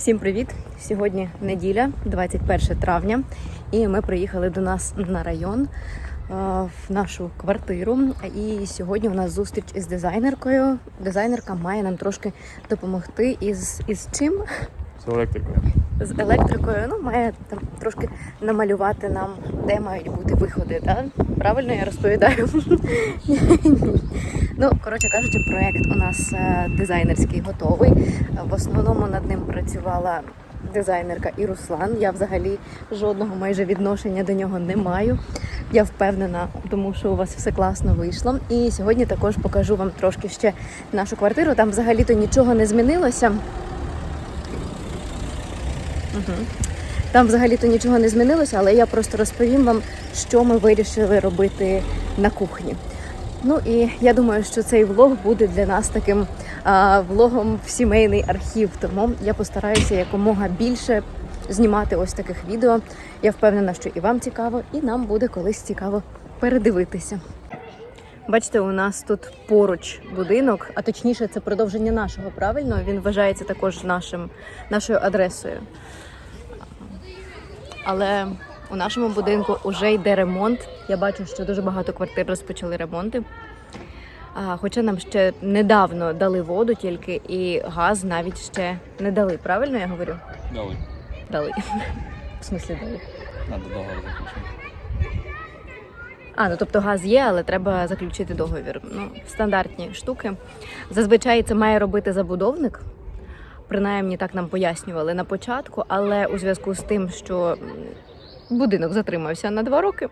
Всім привіт! Сьогодні неділя, 21 травня, і ми приїхали до нас на район е, в нашу квартиру. І сьогодні у нас зустріч із дизайнеркою. Дизайнерка має нам трошки допомогти із, із чим? З електрикою. З електрикою. Ну, має там трошки намалювати нам, де мають бути виходи. Так? Правильно я розповідаю? Ну, коротше кажучи, проект у нас е, дизайнерський готовий. В основному над ним працювала дизайнерка і Руслан. Я взагалі жодного майже відношення до нього не маю. Я впевнена, тому що у вас все класно вийшло. І сьогодні також покажу вам трошки ще нашу квартиру. Там взагалі-то нічого не змінилося. Там взагалі-то нічого не змінилося, але я просто розповім вам, що ми вирішили робити на кухні. Ну і я думаю, що цей влог буде для нас таким а, влогом в сімейний архів. Тому я постараюся якомога більше знімати ось таких відео. Я впевнена, що і вам цікаво, і нам буде колись цікаво передивитися. Бачите, у нас тут поруч будинок, а точніше, це продовження нашого правильно. Він вважається також нашим, нашою адресою. Але у нашому будинку вже йде ремонт. Я бачу, що дуже багато квартир розпочали ремонти. А, хоча нам ще недавно дали воду тільки і газ навіть ще не дали. Правильно я говорю? Дали. Дали. В смислі дали. Надо договор заключити. А, ну тобто газ є, але треба заключити договір. Ну, стандартні штуки. Зазвичай це має робити забудовник. Принаймні так нам пояснювали на початку, але у зв'язку з тим, що будинок затримався на два роки,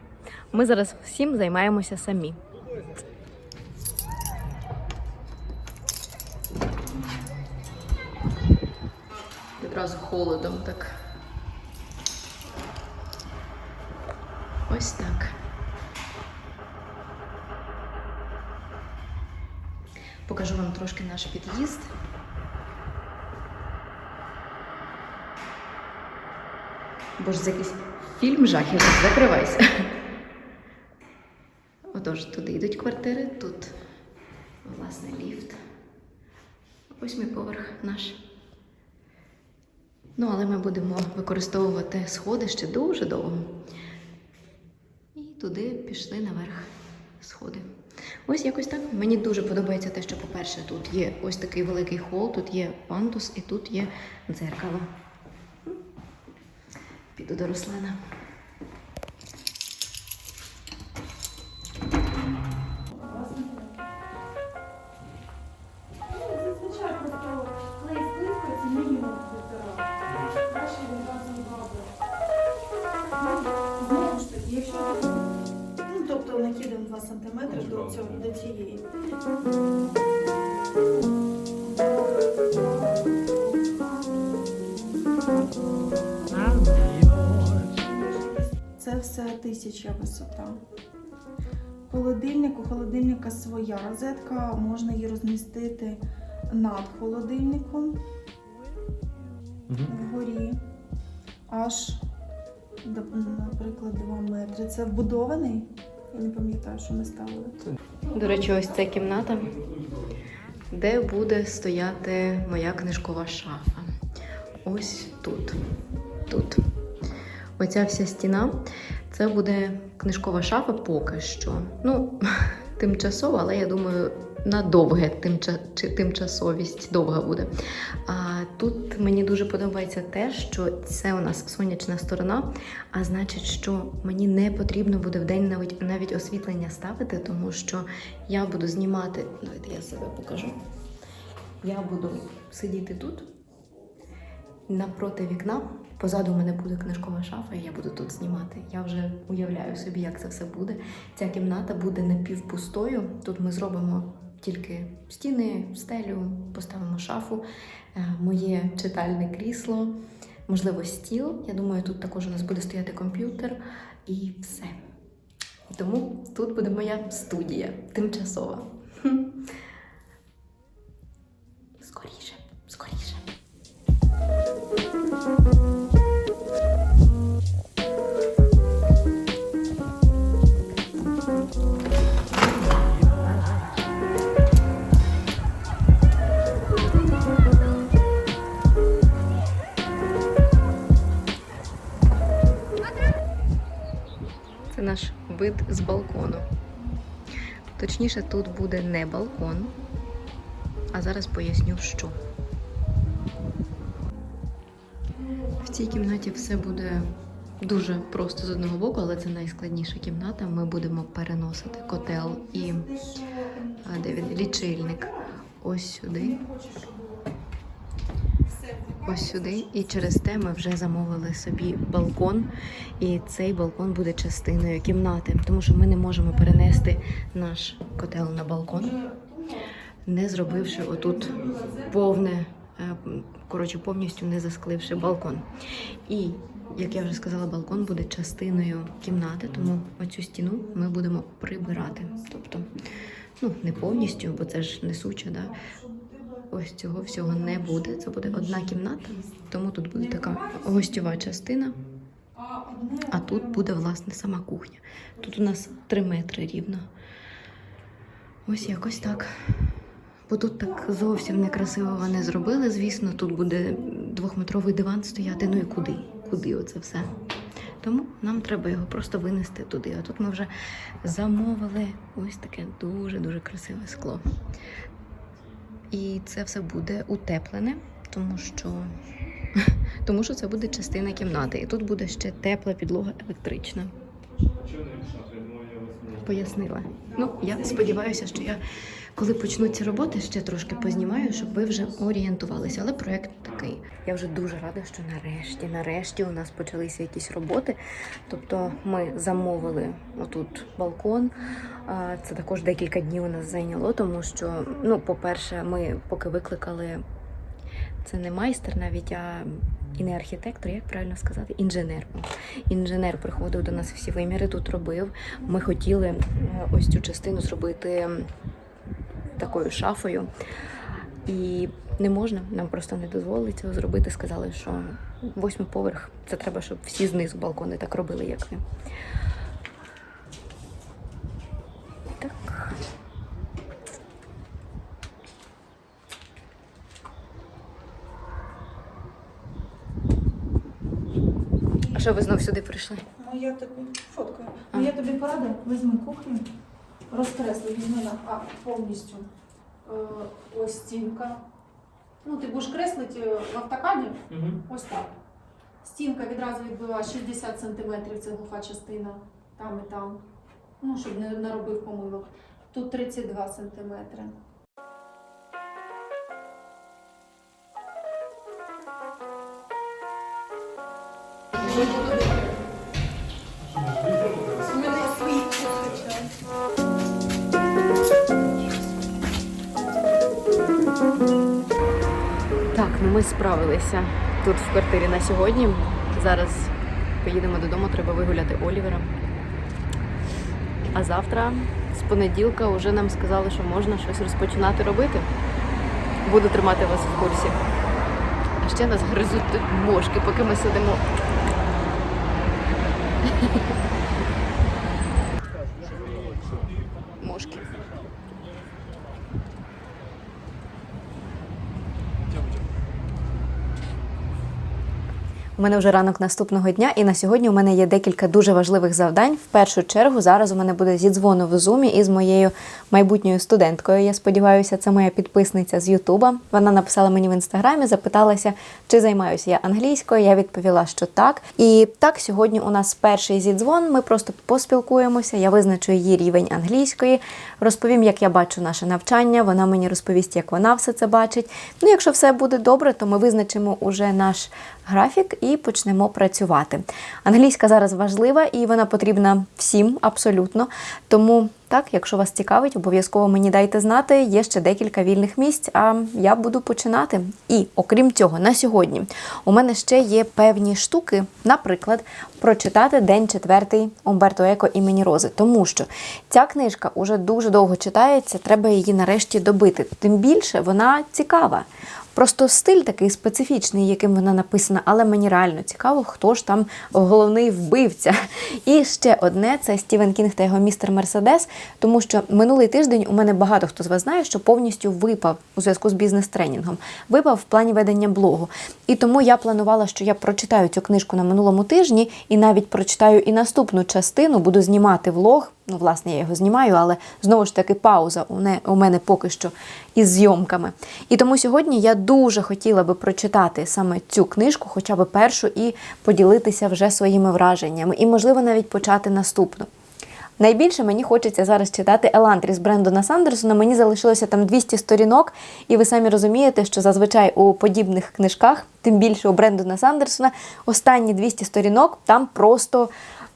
ми зараз всім займаємося самі. Відразу холодом так. Ось так. Покажу вам трошки наш під'їзд. Боже, це якийсь фільм жахів. Закривайся. Отож, туди йдуть квартири, тут, власне, ліфт. Восьмий поверх наш. Ну, але ми будемо використовувати сходи ще дуже довго. І туди пішли наверх сходи. Ось якось так. Мені дуже подобається те, що, по-перше, тут є ось такий великий хол, тут є пандус і тут є дзеркало. До Руслана. Тисяча висота. Холодильник, у холодильника своя розетка, можна її розмістити над холодильником вгорі. Аж, до- наприклад, 2 метри. Це вбудований? Я не пам'ятаю, що ми ставили. До речі, ось ця кімната, де буде стояти моя книжкова шафа. Ось тут. Тут. Оця вся стіна це буде книжкова шафа поки що. Ну, тимчасово, але я думаю, на довге тимча... чи тимчасовість довга буде. А тут мені дуже подобається те, що це у нас сонячна сторона, а значить, що мені не потрібно буде вдень навіть навіть освітлення ставити, тому що я буду знімати. Давайте я себе покажу. Я буду сидіти тут, напроти вікна. Позаду у мене буде книжкова шафа, і я буду тут знімати. Я вже уявляю собі, як це все буде. Ця кімната буде напівпустою. Тут ми зробимо тільки стіни, стелю, поставимо шафу, е, моє читальне крісло, можливо, стіл. Я думаю, тут також у нас буде стояти комп'ютер і все. Тому тут буде моя студія тимчасова. Точніше, тут буде не балкон, а зараз поясню, що. В цій кімнаті все буде дуже просто з одного боку, але це найскладніша кімната. Ми будемо переносити котел і де він? лічильник ось сюди. Ось сюди. І через те ми вже замовили собі балкон. І цей балкон буде частиною кімнати, тому що ми не можемо перенести наш котел на балкон, не зробивши отут повне, е, коротше, повністю не заскливши балкон. І як я вже сказала, балкон буде частиною кімнати, тому оцю стіну ми будемо прибирати. Тобто, ну не повністю, бо це ж несуча, да? Ось цього всього не буде. Це буде одна кімната, тому тут буде така гостьова частина. А тут буде власне сама кухня. Тут у нас 3 метри рівно. Ось якось так. Бо тут так зовсім некрасиво вони зробили. Звісно, тут буде двохметровий диван стояти. Ну і куди? Куди оце все? Тому нам треба його просто винести туди. А тут ми вже замовили ось таке дуже-дуже красиве скло. І це все буде утеплене, тому що, тому що це буде частина кімнати. І тут буде ще тепла підлога електрична. Пояснила. Ну, я сподіваюся, що я, коли почнуться роботи, ще трошки познімаю, щоб ви вже орієнтувалися. Але проект такий. Я вже дуже рада, що нарешті, нарешті у нас почалися якісь роботи. Тобто ми замовили отут балкон. Це також декілька днів у нас зайняло, тому що, ну, по-перше, ми поки викликали. Це не майстер навіть, а і не архітектор, як правильно сказати, інженер. Інженер приходив до нас всі виміри, тут робив. Ми хотіли е, ось цю частину зробити такою шафою. І не можна, нам просто не дозволили цього зробити. Сказали, що восьмий поверх це треба, щоб всі знизу балкони так робили, як. Так. А що ви знов сюди прийшли? Ну я тобі фоткаю. Ну я тобі порадив, візьми кухню, розкресли, візьми а, повністю. Е, ось стінка. Ну, ти будеш креслити е, в автокаді, ось так. Стінка відразу відбила 60 см, це глуха частина, там і там. Ну, щоб не наробив помилок. Тут 32 см. Так, ну ми справилися тут в квартирі на сьогодні. Зараз поїдемо додому, треба вигуляти Олівера. А завтра, з понеділка, вже нам сказали, що можна щось розпочинати робити. Буду тримати вас в курсі. А ще нас гризуть тут мошки, поки ми сидимо. У мене вже ранок наступного дня, і на сьогодні у мене є декілька дуже важливих завдань. В першу чергу зараз у мене буде зідзвону в зумі із моєю майбутньою студенткою. Я сподіваюся, це моя підписниця з Ютуба. Вона написала мені в інстаграмі, запиталася, чи займаюся я англійською. Я відповіла, що так. І так, сьогодні у нас перший зідзвон. Ми просто поспілкуємося. Я визначу її рівень англійської, розповім, як я бачу наше навчання. Вона мені розповість, як вона все це бачить. Ну, якщо все буде добре, то ми визначимо уже наш графік і почнемо працювати. Англійська зараз важлива і вона потрібна всім абсолютно. Тому так, якщо вас цікавить, обов'язково мені дайте знати. Є ще декілька вільних місць, а я буду починати. І окрім цього, на сьогодні у мене ще є певні штуки, наприклад, прочитати день четвертий Умберто Еко імені Рози, тому що ця книжка уже дуже довго читається, треба її нарешті добити. Тим більше вона цікава. Просто стиль такий специфічний, яким вона написана, але мені реально цікаво, хто ж там головний вбивця. І ще одне це Стівен Кінг та його містер Мерседес. Тому що минулий тиждень у мене багато хто з вас знає, що повністю випав у зв'язку з бізнес-тренінгом, випав в плані ведення блогу. І тому я планувала, що я прочитаю цю книжку на минулому тижні і навіть прочитаю і наступну частину, буду знімати влог. Ну, власне, я його знімаю, але знову ж таки пауза у, мене поки що із зйомками. І тому сьогодні я дуже хотіла би прочитати саме цю книжку, хоча б першу, і поділитися вже своїми враженнями, і, можливо, навіть почати наступну. Найбільше мені хочеться зараз читати Елантріс Брендона Сандерсона. Мені залишилося там 200 сторінок, і ви самі розумієте, що зазвичай у подібних книжках, тим більше у Брендона Сандерсона, останні 200 сторінок там просто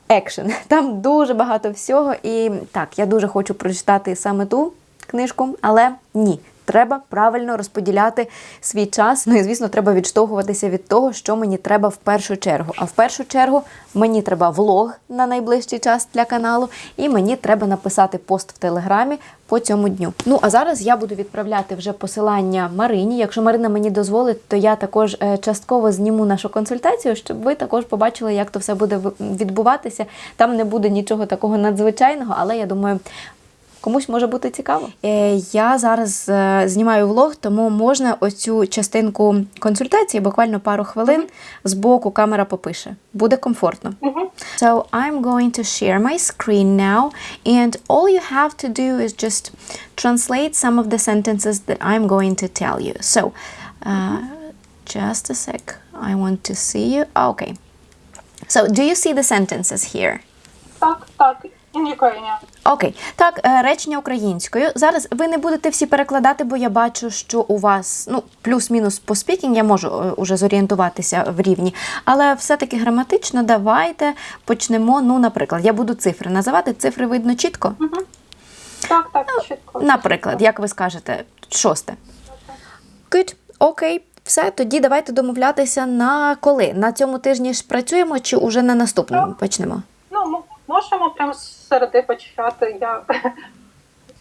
екшен. Там дуже багато всього. І так, я дуже хочу прочитати саме ту книжку, але ні. Треба правильно розподіляти свій час. Ну і звісно, треба відштовхуватися від того, що мені треба в першу чергу. А в першу чергу мені треба влог на найближчий час для каналу, і мені треба написати пост в телеграмі по цьому дню. Ну а зараз я буду відправляти вже посилання Марині. Якщо Марина мені дозволить, то я також е, частково зніму нашу консультацію, щоб ви також побачили, як то все буде відбуватися. Там не буде нічого такого надзвичайного, але я думаю. Комусь може бути цікаво. Е, я зараз е, знімаю влог, тому можна оцю частинку консультації, буквально пару хвилин, з боку камера попише. Буде комфортно. So I'm going to share my screen now, and all you have to do is just translate some of the sentences that I'm going to tell you. So, uh, just a sec. I want to see you. Okay. So, do you see the sentences here? Так, так, in Ukrainian. Окей, так, е, речення українською. Зараз ви не будете всі перекладати, бо я бачу, що у вас ну плюс-мінус по спікінг, я можу е, уже зорієнтуватися в рівні. Але все-таки граматично давайте почнемо. Ну, наприклад, я буду цифри називати. Цифри видно чітко. Так, так, чітко. Наприклад, як ви скажете, шосте. Good, окей. Все, тоді давайте домовлятися на коли. На цьому тижні ж працюємо чи уже на наступному почнемо? Можемо прямо з середи почати. Я,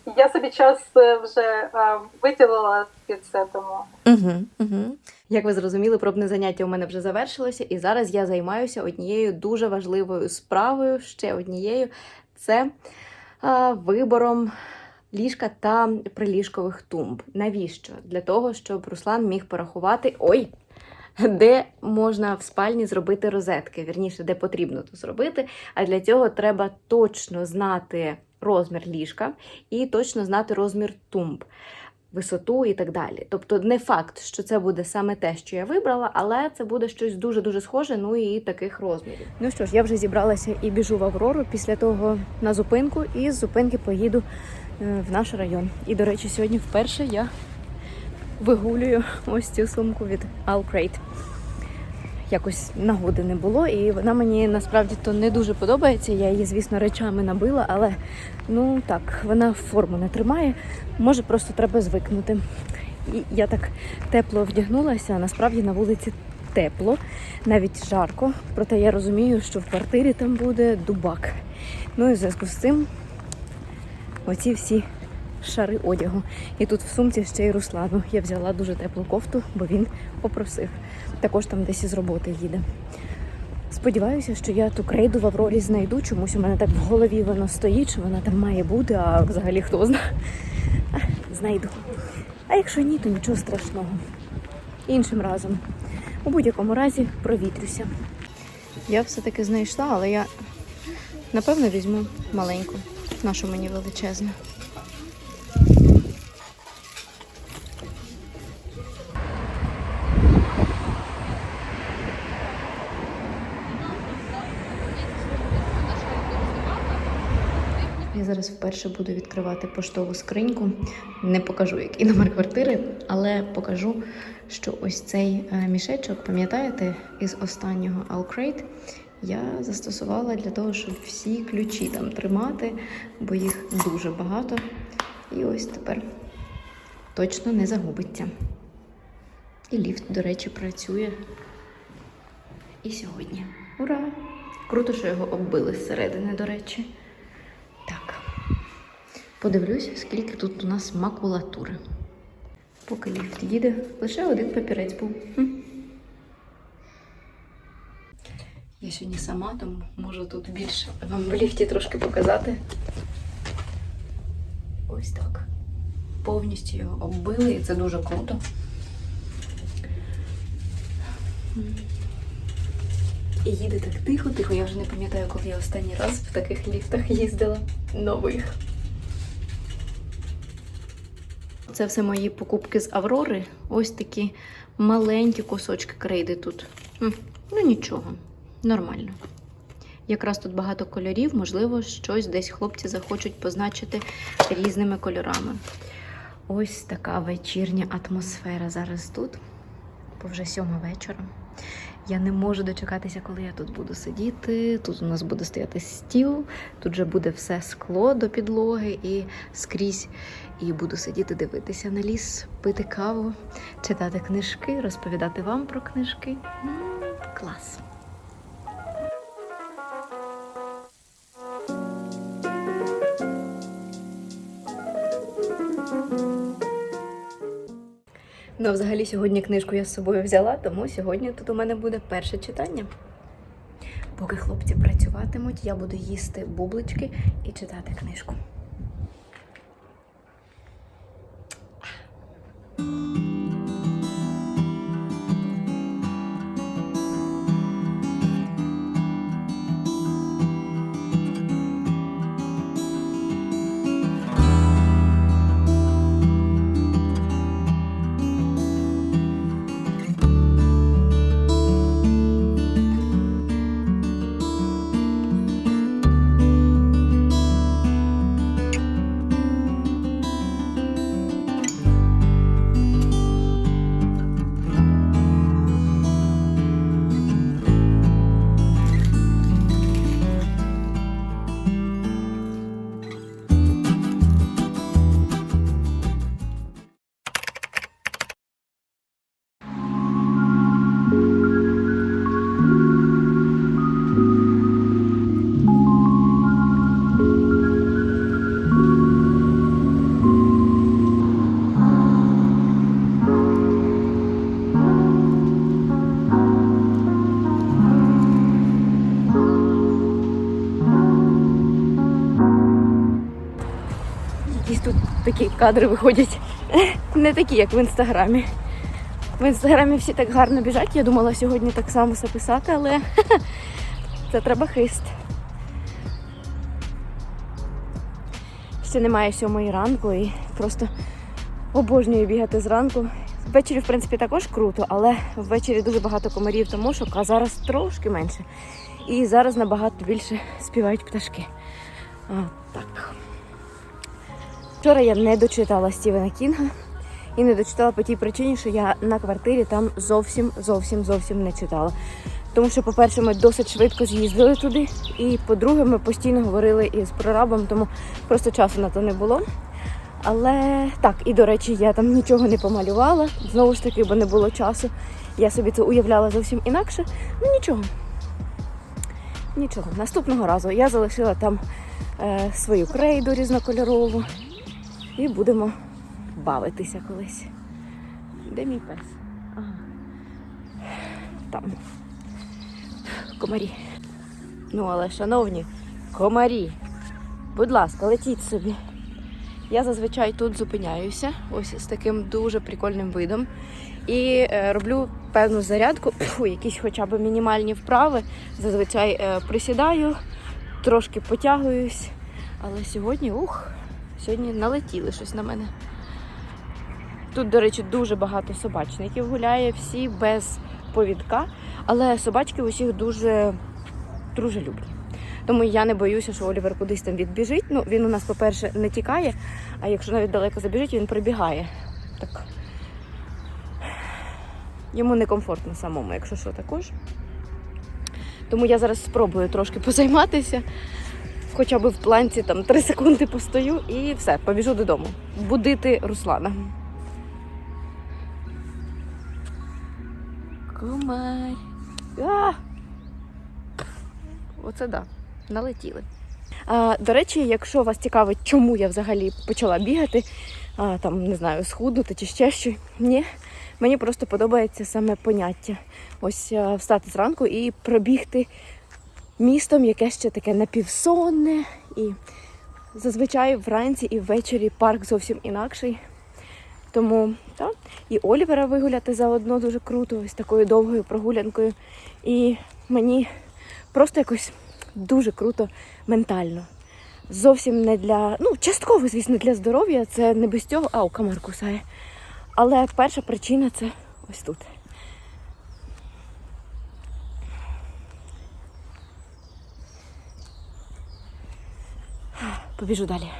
я собі час е, вже е, виділила під це, тому. Угу, угу. Як ви зрозуміли, пробне заняття у мене вже завершилося, і зараз я займаюся однією дуже важливою справою, ще однією це а, вибором ліжка та приліжкових тумб. Навіщо? Для того, щоб Руслан міг порахувати. Ой! Де можна в спальні зробити розетки, вірніше, де потрібно то зробити. А для цього треба точно знати розмір ліжка і точно знати розмір тумб висоту і так далі. Тобто, не факт, що це буде саме те, що я вибрала, але це буде щось дуже дуже схоже, ну і таких розмірів. Ну що ж, я вже зібралася і біжу в Аврору. Після того на зупинку, і з зупинки поїду е, в наш район. І, до речі, сьогодні вперше я вигулюю ось цю сумку від Alcrate. Якось нагоди не було, і вона мені насправді то не дуже подобається. Я її, звісно, речами набила, але ну так, вона форму не тримає. Може, просто треба звикнути. І я так тепло вдягнулася, а насправді на вулиці тепло, навіть жарко. Проте я розумію, що в квартирі там буде дубак. Ну і в зв'язку з цим оці всі шари одягу. І тут в сумці ще й Руслану. Я взяла дуже теплу кофту, бо він попросив. Також там десь із роботи їде. Сподіваюся, що я ту крейду в Аврорі знайду. Чомусь у мене так в голові воно стоїть, що вона там має бути, а взагалі хто знає. Знайду. А якщо ні, то нічого страшного. Іншим разом. У будь-якому разі провітрюся. Я все-таки знайшла, але я напевно візьму маленьку. Нашу мені величезну. Зараз вперше буду відкривати поштову скриньку. Не покажу, який номер квартири, але покажу, що ось цей е, мішечок, пам'ятаєте, із останнього Alcrate я застосувала для того, щоб всі ключі там тримати, бо їх дуже багато. І ось тепер точно не загубиться. І ліфт, до речі, працює і сьогодні. Ура! Круто, що його оббили зсередини, до речі. Так. Подивлюсь, скільки тут у нас макулатури. Поки ліфт їде, лише один папірець був. Хм. Я сьогодні сама, тому можу тут більше вам в ліфті трошки показати. Ось так. Повністю його оббили, і це дуже круто. І їде так тихо-тихо. Я вже не пам'ятаю, коли я останній раз в таких ліфтах їздила нових. Це все мої покупки з Аврори. Ось такі маленькі кусочки крейди тут. Ну нічого, нормально. Якраз тут багато кольорів, можливо, щось десь хлопці захочуть позначити різними кольорами. Ось така вечірня атмосфера зараз тут, бо вже сьома вечора. Я не можу дочекатися, коли я тут буду сидіти. Тут у нас буде стояти стіл, тут же буде все скло до підлоги і скрізь. І буду сидіти, дивитися на ліс, пити каву, читати книжки, розповідати вам про книжки. М, Клас. Взагалі, сьогодні книжку я з собою взяла, тому сьогодні тут у мене буде перше читання. Поки хлопці працюватимуть, я буду їсти бублички і читати книжку. Такі кадри виходять. Не такі, як в інстаграмі. В інстаграмі всі так гарно біжать. Я думала сьогодні так само записати, але це треба хист. Ще немає сьомої ранку і просто обожнюю бігати зранку. Ввечері, в принципі, також круто, але ввечері дуже багато комарів та мошок, а зараз трошки менше. І зараз набагато більше співають пташки. А, так. Вчора я не дочитала Стівена Кінга і не дочитала по тій причині, що я на квартирі там зовсім, зовсім, зовсім не читала. Тому що, по-перше, ми досить швидко з'їздили туди, і по-друге, ми постійно говорили із прорабом, тому просто часу на то не було. Але так, і до речі, я там нічого не помалювала, знову ж таки, бо не було часу. Я собі це уявляла зовсім інакше. Ну нічого. Нічого. Наступного разу я залишила там е, свою крейду різнокольорову і будемо бавитися колись. Де мій пес? Ага. Там. Комарі. Ну, але, шановні, комарі, будь ласка, летіть собі. Я зазвичай тут зупиняюся, ось з таким дуже прикольним видом. І е, роблю певну зарядку, фу, якісь хоча б мінімальні вправи. Зазвичай е, присідаю, трошки потягуюсь. Але сьогодні, ух, сьогодні налетіли щось на мене. Тут, до речі, дуже багато собачників гуляє, всі без повідка, але собачки усіх дуже дружелюбні. Тому я не боюся, що Олівер кудись там відбіжить. Ну, він у нас, по-перше, не тікає, а якщо навіть далеко забіжить, він прибігає. Так. Йому некомфортно самому, якщо що також. Тому я зараз спробую трошки позайматися. Хоча б в планці там 3 секунди постою і все, побіжу додому. Будити Руслана. Комар. А! Оце да, налетіли. А, до речі, якщо вас цікавить, чому я взагалі почала бігати, а, там не знаю, схуднути чи ще що, ні. Мені просто подобається саме поняття. Ось а, встати зранку і пробігти містом, яке ще таке напівсонне. І зазвичай вранці і ввечері парк зовсім інакший. Тому так, і Олівера вигуляти заодно дуже круто, ось такою довгою прогулянкою. І мені просто якось дуже круто ментально. Зовсім не для, ну, частково, звісно, для здоров'я, це не без цього, ау, комар кусає. Але перша причина це ось тут. Побіжу далі.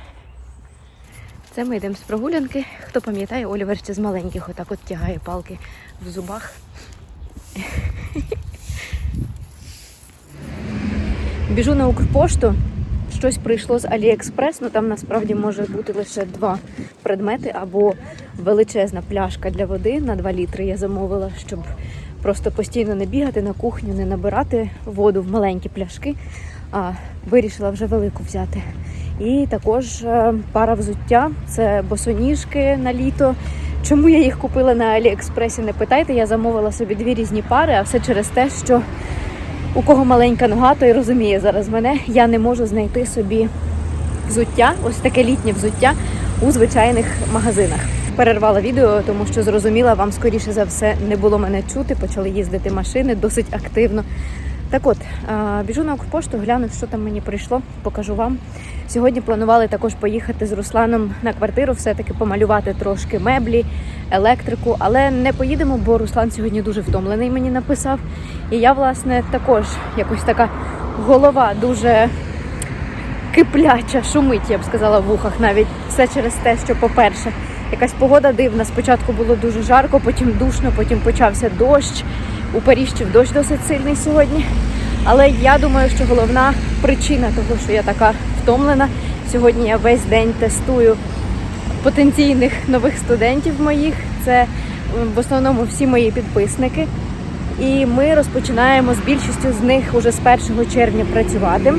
Це ми йдемо з прогулянки. Хто пам'ятає, Олівер ще з маленьких отак от тягає палки в зубах. Біжу на Укрпошту. Щось прийшло з Аліекспрес, ну там насправді може бути лише два предмети або величезна пляшка для води на 2 літри. Я замовила, щоб просто постійно не бігати на кухню, не набирати воду в маленькі пляшки, а вирішила вже велику взяти. І також е, пара взуття це босоніжки на літо. Чому я їх купила на Аліекспресі? Не питайте, я замовила собі дві різні пари, а все через те, що у кого маленька нога, той розуміє зараз мене. Я не можу знайти собі взуття, ось таке літнє взуття у звичайних магазинах. Перервала відео, тому що зрозуміла, вам скоріше за все не було мене чути. Почали їздити машини досить активно. Так от, біжу на Укрпошту, гляну, що там мені прийшло, покажу вам. Сьогодні планували також поїхати з Русланом на квартиру, все-таки помалювати трошки меблі, електрику, але не поїдемо, бо Руслан сьогодні дуже втомлений мені написав. І я, власне, також якось така голова дуже кипляча, шумить, я б сказала, в вухах навіть. Все через те, що, по-перше, якась погода дивна. Спочатку було дуже жарко, потім душно, потім почався дощ. У Паріжчі дощ досить сильний сьогодні. Але я думаю, що головна причина того, що я така втомлена. Сьогодні я весь день тестую потенційних нових студентів моїх. Це в основному всі мої підписники. І ми розпочинаємо з більшістю з них уже з 1 червня працювати.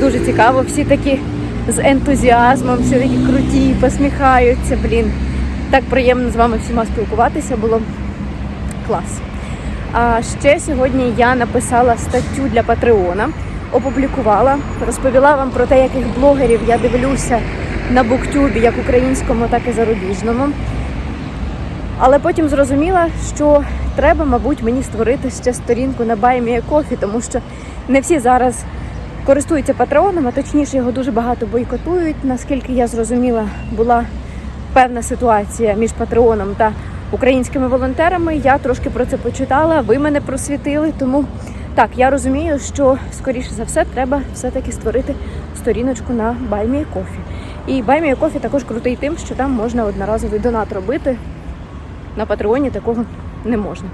Дуже цікаво, всі такі з ентузіазмом, всі такі круті, посміхаються. Блін, так приємно з вами всіма спілкуватися було. Клас. А ще сьогодні я написала статтю для Патреона, опублікувала, розповіла вам про те, яких блогерів я дивлюся на буктюбі, як українському, так і зарубіжному. Але потім зрозуміла, що треба, мабуть, мені створити ще сторінку на BuyMeACoffee, тому що не всі зараз користуються патреоном, а точніше його дуже багато бойкотують. Наскільки я зрозуміла, була певна ситуація між патреоном та українськими волонтерами. Я трошки про це почитала, ви мене просвітили. Тому так, я розумію, що скоріше за все треба все-таки створити сторіночку на BuyMeACoffee. І BuyMeACoffee також крутий тим, що там можна одноразовий донат робити. На Патреоні такого не можна.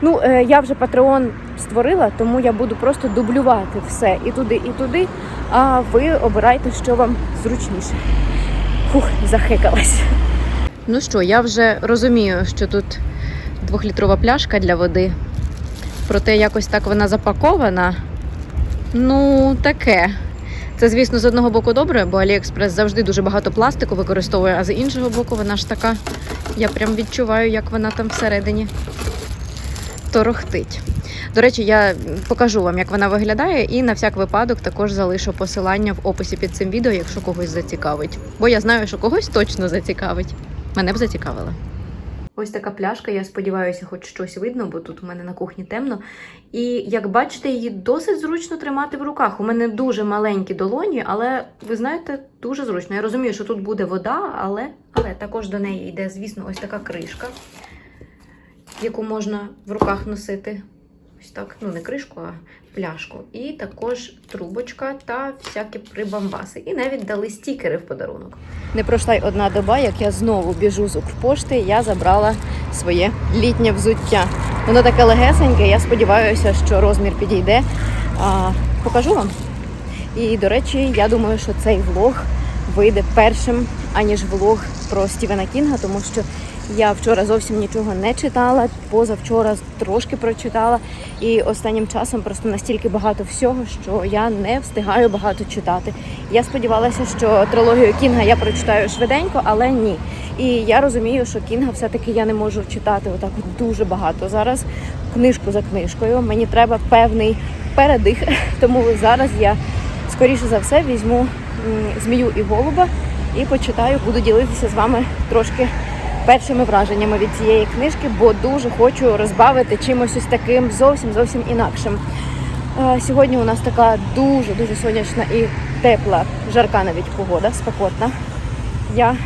Ну, е, я вже Patreon створила, тому я буду просто дублювати все і туди, і туди. А ви обирайте, що вам зручніше. Фух, захикалась. Ну що, я вже розумію, що тут двохлітрова пляшка для води. Проте якось так вона запакована. Ну, таке. Це, звісно, з одного боку добре, бо Аліекспрес завжди дуже багато пластику використовує, а з іншого боку, вона ж така. Я прям відчуваю, як вона там всередині торохтить. До речі, я покажу вам, як вона виглядає, і на всяк випадок також залишу посилання в описі під цим відео, якщо когось зацікавить. Бо я знаю, що когось точно зацікавить. Мене б зацікавила. Ось така пляшка, я сподіваюся, хоч щось видно, бо тут у мене на кухні темно. І як бачите, її досить зручно тримати в руках. У мене дуже маленькі долоні, але ви знаєте, дуже зручно. Я розумію, що тут буде вода, але, але також до неї йде, звісно, ось така кришка, яку можна в руках носити. Ось так, ну не кришку, а пляшку. І також трубочка та всякі прибамбаси. І навіть дали стікери в подарунок. Не пройшла й одна доба, як я знову біжу з Укрпошти, я забрала своє літнє взуття. Воно таке легесеньке, я сподіваюся, що розмір підійде. А, покажу вам. І, до речі, я думаю, що цей влог вийде першим, аніж влог про Стівена Кінга, тому що я вчора зовсім нічого не читала, позавчора трошки прочитала. І останнім часом просто настільки багато всього, що я не встигаю багато читати. Я сподівалася, що трилогію Кінга я прочитаю швиденько, але ні. І я розумію, що Кінга все-таки я не можу читати отак от дуже багато зараз, книжку за книжкою. Мені треба певний передих, тому зараз я скоріше за все візьму змію і голуба і почитаю, буду ділитися з вами трошки першими враженнями від цієї книжки, бо дуже хочу розбавити чимось ось таким зовсім зовсім інакшим. Е, Сьогодні у нас така дуже дуже сонячна і тепла, жарка навіть погода, спекотна. Я,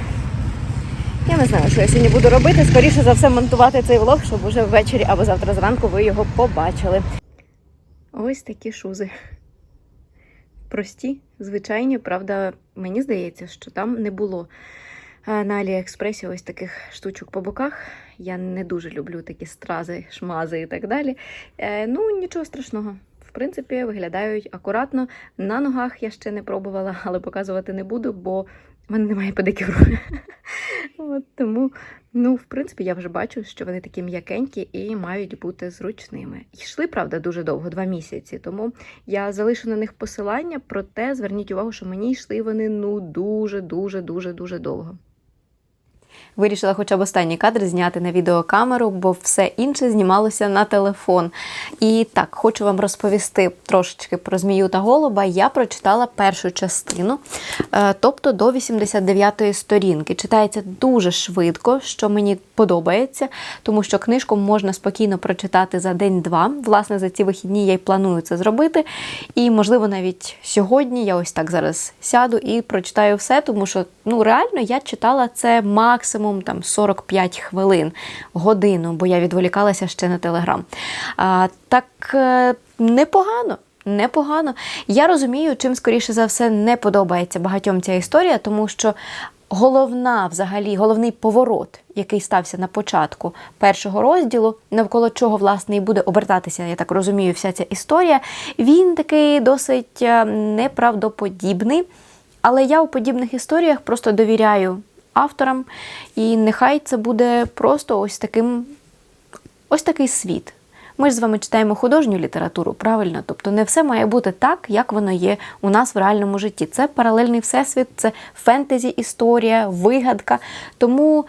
я не знаю, що я сьогодні буду робити. Скоріше за все монтувати цей влог, щоб уже ввечері або завтра зранку ви його побачили. Ось такі шузи. Прості, звичайні, правда, мені здається, що там не було на Аліекспресі ось таких штучок по боках. Я не дуже люблю такі стрази, шмази і так далі. Е, ну, нічого страшного. В принципі, виглядають акуратно. На ногах я ще не пробувала, але показувати не буду, бо в мене немає педикюру. От тому, ну, в принципі, я вже бачу, що вони такі м'якенькі і мають бути зручними. Йшли, правда, дуже довго, два місяці. Тому я залишу на них посилання, проте зверніть увагу, що мені йшли вони ну дуже, дуже, дуже, дуже довго. Вирішила хоча б останній кадр зняти на відеокамеру, бо все інше знімалося на телефон. І так, хочу вам розповісти трошечки про змію та голуба. Я прочитала першу частину, е, тобто до 89-ї сторінки. Читається дуже швидко, що мені подобається, тому що книжку можна спокійно прочитати за день-два. Власне, за ці вихідні я й планую це зробити. І, можливо, навіть сьогодні я ось так зараз сяду і прочитаю все, тому що ну реально я читала це максимум там 45 хвилин, годину, бо я відволікалася ще на телеграм. А, так е, непогано. Непогано. Я розумію, чим скоріше за все не подобається багатьом ця історія, тому що головна, взагалі, головний поворот, який стався на початку першого розділу, навколо чого власне і буде обертатися, я так розумію, вся ця історія, він такий досить е, неправдоподібний. Але я у подібних історіях просто довіряю авторам, і нехай це буде просто ось таким ось такий світ. Ми ж з вами читаємо художню літературу, правильно? Тобто не все має бути так, як воно є у нас в реальному житті. Це паралельний всесвіт, це фентезі історія, вигадка. Тому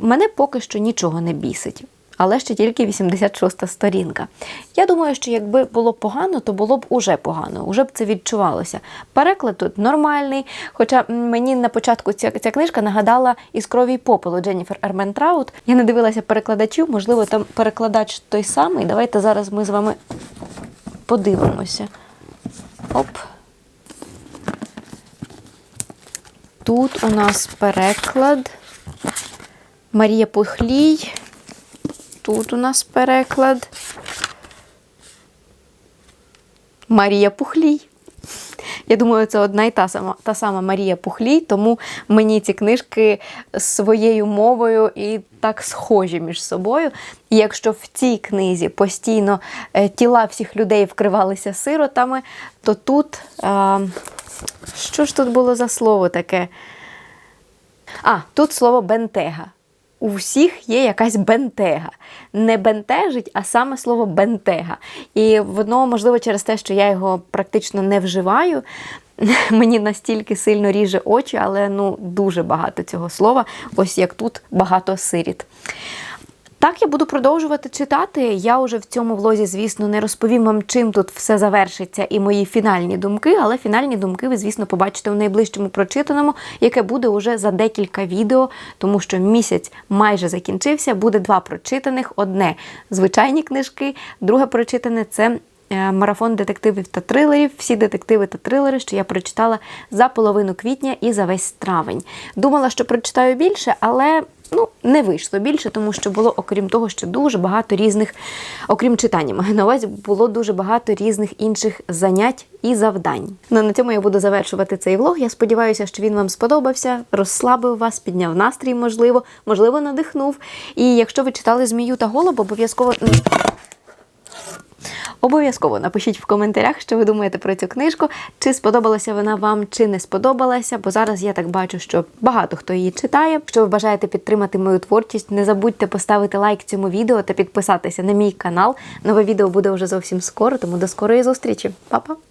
мене поки що нічого не бісить. Але ще тільки 86-та сторінка. Я думаю, що якби було погано, то було б уже погано, уже б це відчувалося. Переклад тут нормальний. Хоча мені на початку ця, ця книжка нагадала із крові попелу Дженніфер Ерментраут. Я не дивилася перекладачів, можливо, там перекладач той самий. Давайте зараз ми з вами подивимося. Оп. Тут у нас переклад. Марія Пухлій. Тут у нас переклад. Марія Пухлій. Я думаю, це одна і та сама, та сама Марія Пухлій, тому мені ці книжки своєю мовою і так схожі між собою. І якщо в цій книзі постійно е, тіла всіх людей вкривалися сиротами, то тут. А, що ж тут було за слово таке? А, тут слово бентега. У всіх є якась бентега. Не бентежить, а саме слово бентега. І воно, можливо, через те, що я його практично не вживаю, мені настільки сильно ріже очі, але ну дуже багато цього слова, ось як тут багато сиріт. Так, я буду продовжувати читати. Я уже в цьому влозі, звісно, не розповім вам, чим тут все завершиться, і мої фінальні думки, але фінальні думки ви, звісно, побачите у найближчому прочитаному, яке буде уже за декілька відео, тому що місяць майже закінчився. Буде два прочитаних: одне звичайні книжки, друге прочитане це. е, Марафон детективів та трилерів, всі детективи та трилери, що я прочитала за половину квітня і за весь травень. Думала, що прочитаю більше, але ну, не вийшло більше, тому що було, окрім того, що дуже багато різних, окрім читання, маю на увазі, було дуже багато різних інших занять і завдань. Ну на цьому я буду завершувати цей влог. Я сподіваюся, що він вам сподобався, розслабив вас, підняв настрій, можливо, можливо, надихнув. І якщо ви читали Змію та голуб, обов'язково. Обов'язково напишіть в коментарях, що ви думаєте про цю книжку, чи сподобалася вона вам, чи не сподобалася, бо зараз я так бачу, що багато хто її читає. Якщо ви бажаєте підтримати мою творчість, не забудьте поставити лайк цьому відео та підписатися на мій канал. Нове відео буде вже зовсім скоро, тому до скорої зустрічі. Па-па!